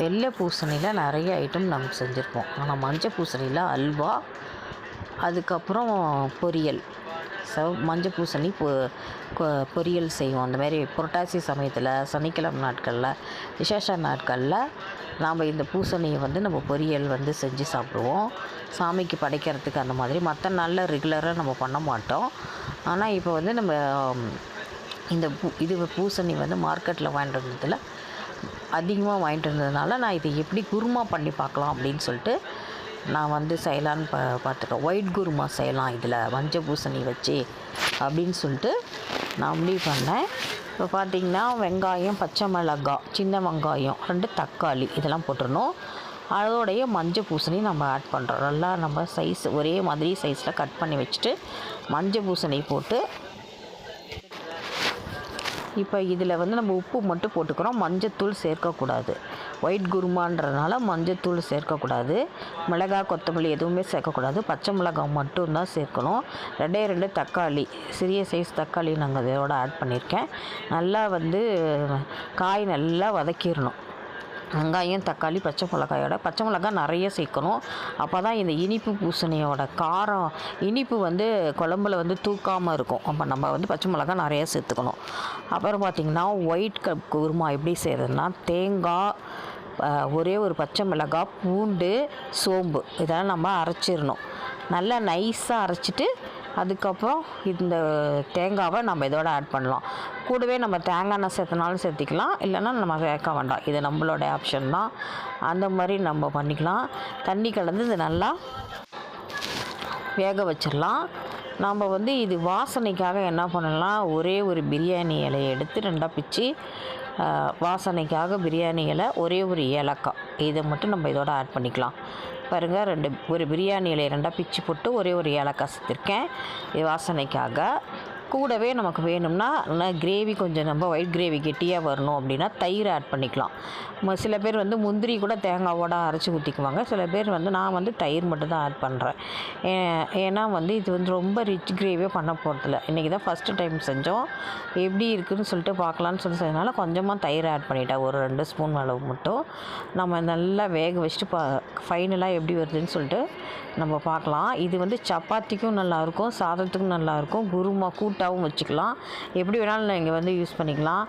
வெள்ளை பூசணியில் நிறைய ஐட்டம் நம்ம செஞ்சுருப்போம். ஆனால் மஞ்சள் பூசணியில் அல்வா அதுக்கப்புறம் பொரியல். சவ் மஞ்சள் பூசணி பொ பொரியல் செய்வோம். அந்த மாதிரி புரட்டாசி சமயத்தில் சனிக்கிழமை நாட்களில் விசேஷ நாட்களில் நாம் இந்த பூசணியை வந்து நம்ம பொரியல் வந்து செஞ்சு சாப்பிடுவோம். சாமிக்கு படைக்கிறதுக்கு அந்த மாதிரி மற்ற நாளில் ரெகுலராக நம்ம பண்ண மாட்டோம். ஆனால் இப்போ வந்து நம்ம இந்த பூ இது பூசணி வந்து மார்க்கெட்டில் வாங்கிட்டு வந்ததில் அதிகமாக வாங்கிட்டு இருந்ததுனால நான் இதை எப்படி குருமா பண்ணி பார்க்கலாம் அப்படின்னு சொல்லிட்டு நான் வந்து செய்யலான்னு பா பார்த்துருக்கேன் ஒயிட் குருமா செய்யலாம் இதில் மஞ்சள் பூசணி வச்சு அப்படின்னு சொல்லிட்டு நான் முடிவு பண்ணேன். இப்போ பார்த்தீங்கன்னா வெங்காயம் பச்சை மிளகாய் சின்ன வெங்காயம் ரெண்டு தக்காளி இதெல்லாம் போட்டுடணும். அதோடைய மஞ்சள் பூசணி நம்ம ஆட் பண்ணுறோம். நல்லா நம்ம சைஸ் ஒரே மாதிரி சைஸில் கட் பண்ணி வச்சுட்டு மஞ்சள் பூசணி போட்டு இப்போ இதில் வந்து நம்ம உப்பு மட்டும் போட்டுக்கிறோம். மஞ்சத்தூள் சேர்க்கக்கூடாது. ஒயிட் குருமான்றதுனால மஞ்சத்தூள் சேர்க்கக்கூடாது. மிளகாய் கொத்தமல்லி எதுவுமே சேர்க்கக்கூடாது. பச்சை மிளகாய் மட்டும்தான் சேர்க்கணும். ரெண்டே ரெண்டு தக்காளி சிறிய சைஸ் தக்காளி நாங்கள் இதோட ஆட் பண்ணியிருக்கேன். நல்லா வந்து காய் நல்லா வதக்கிடணும். வெங்காயம் தக்காளி பச்சை மிளகாயோட பச்சை மிளகாய் நிறைய சேர்க்கணும். அப்போ தான் இந்த இனிப்பு பூசணியோட காரம் இனிப்பு வந்து குழம்புல வந்து தூக்காமல் இருக்கும். அப்போ நம்ம வந்து பச்சை மிளகாய் நிறைய சேர்த்துக்கணும். அப்புறம் பார்த்திங்கன்னா ஒயிட் கப் குருமா எப்படி செய்கிறதுனா தேங்காய் ஒரே ஒரு பச்சை மிளகாய் பூண்டு சோம்பு இதெல்லாம் நம்ம அரைச்சிடணும். நல்லா நைஸாக அரைச்சிட்டு அதுக்கப்புறம் இந்த தேங்காவை நம்ம இதோட ஆட் பண்ணலாம். கூடவே நம்ம தேங்காய் எண்ணெய் சேர்த்தனாலும் சேர்த்திக்கலாம். இல்லைன்னா நம்ம சேர்க்க வேண்டாம் இது நம்மளோட ஆப்ஷன் தான். அந்த மாதிரி நம்ம பண்ணிக்கலாம். தண்ணி கலந்து இது நல்லா வேக வச்சிடலாம். நாம் வந்து இது வாசனைக்காக என்ன பண்ணலாம்? ஒரே ஒரு பிரியாணி இலையை எடுத்து ரெண்டாக பிச்சு வாசனைக்காக பிரியாணி இலை ஒரே ஒரு ஏலக்காய். இதை மட்டும் நம்ம இதோட ஆட் பண்ணிக்கலாம். பாருங்கள் ரெண்டு ஒரு பிரியாணியில் ரெண்டாக பிச்சு போட்டு ஒரே ஒரு ஏலக்காய் சேர்த்துருக்கேன் இது வாசனைக்காக. கூடவே நமக்கு வேணும்னா கிரேவி கொஞ்சம் நம்ம ஒயிட் கிரேவி கெட்டியாக வரணும் அப்படின்னா தயிர் ஆட் பண்ணிக்கலாம். சில பேர் வந்து முந்திரி கூட தேங்காவோட அரைச்சி ஊற்றிக்குவாங்க சில பேர் வந்து நான் வந்து தயிர் மட்டும் தான் ஆட் பண்ணுறேன் ஏன்னா வந்து இது வந்து ரொம்ப ரிச் கிரேவியாக பண்ண போகிறதில்ல இன்றைக்கி தான் ஃபஸ்ட்டு டைம் செஞ்சோம். எப்படி இருக்குதுன்னு சொல்லிட்டு பார்க்கலான்னு சொல்லி செஞ்சனால கொஞ்சமாக தயிர் ஆட் பண்ணிட்டேன். ஒரு ரெண்டு ஸ்பூன் அளவு மட்டும். நம்ம நல்லா வேக வச்சுட்டு பா ஃபைனலாக எப்படி வருதுன்னு சொல்லிட்டு நம்ம பார்க்கலாம். இது வந்து சப்பாத்திக்கும் நல்லாயிருக்கும் சாதத்துக்கும் நல்லாயிருக்கும் குருமா ஸ்வீட்டாகவும் வச்சுக்கலாம். எப்படி வேணாலும் நீங்கள் வந்து யூஸ் பண்ணிக்கலாம்.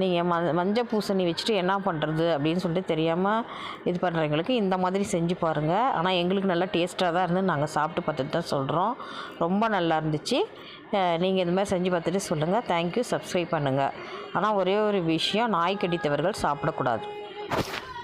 நீங்கள் ம மஞ்சள் பூசணி வச்சுட்டு என்ன பண்ணுறது அப்படின்னு சொல்லிட்டு தெரியாமல் இது பண்ணுறவங்களுக்கு இந்த மாதிரி செஞ்சு பாருங்கள் ஆனால் எங்களுக்கு நல்லா டேஸ்ட்டாக தான் இருந்து நாங்கள் சாப்பிட்டு பார்த்துட்டு தான் சொல்கிறோம் ரொம்ப நல்லா இருந்துச்சு. நீங்கள் இந்த மாதிரி செஞ்சு பார்த்துட்டு சொல்லுங்கள் தேங்க்யூ சப்ஸ்கிரைப் பண்ணுங்கள் ஆனால் ஒரே ஒரு விஷயம் நாய் கடித்தவர்கள் சாப்பிடக்கூடாது.